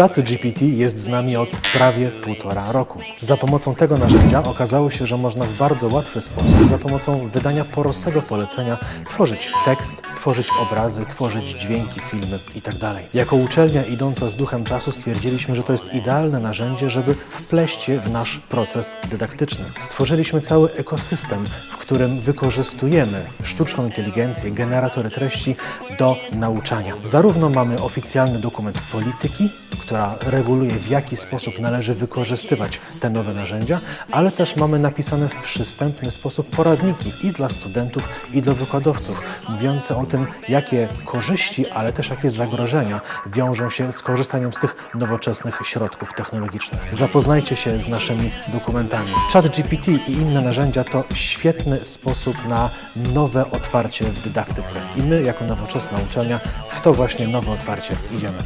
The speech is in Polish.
ChatGPT jest z nami od prawie półtora roku. Za pomocą tego narzędzia okazało się, że można w bardzo łatwy sposób, za pomocą wydania prostego polecenia, tworzyć tekst, tworzyć obrazy, tworzyć dźwięki, filmy itd. Jako uczelnia idąca z duchem czasu stwierdziliśmy, że to jest idealne narzędzie, żeby wpleść je w nasz proces dydaktyczny. Stworzyliśmy cały ekosystem, w którym wykorzystujemy sztuczną inteligencję, generatory treści do nauczania. Zarówno mamy oficjalny dokument polityki, która reguluje w jaki sposób należy wykorzystywać te nowe narzędzia, ale też mamy napisane w przystępny sposób poradniki i dla studentów, i dla wykładowców, mówiące o tym, jakie korzyści, ale też jakie zagrożenia wiążą się z korzystaniem z tych nowoczesnych środków technologicznych. Zapoznajcie się z naszymi dokumentami. ChatGPT i inne narzędzia to świetny sposób na nowe otwarcie w dydaktyce. I my, jako nowoczesna uczelnia, w to właśnie nowe otwarcie idziemy.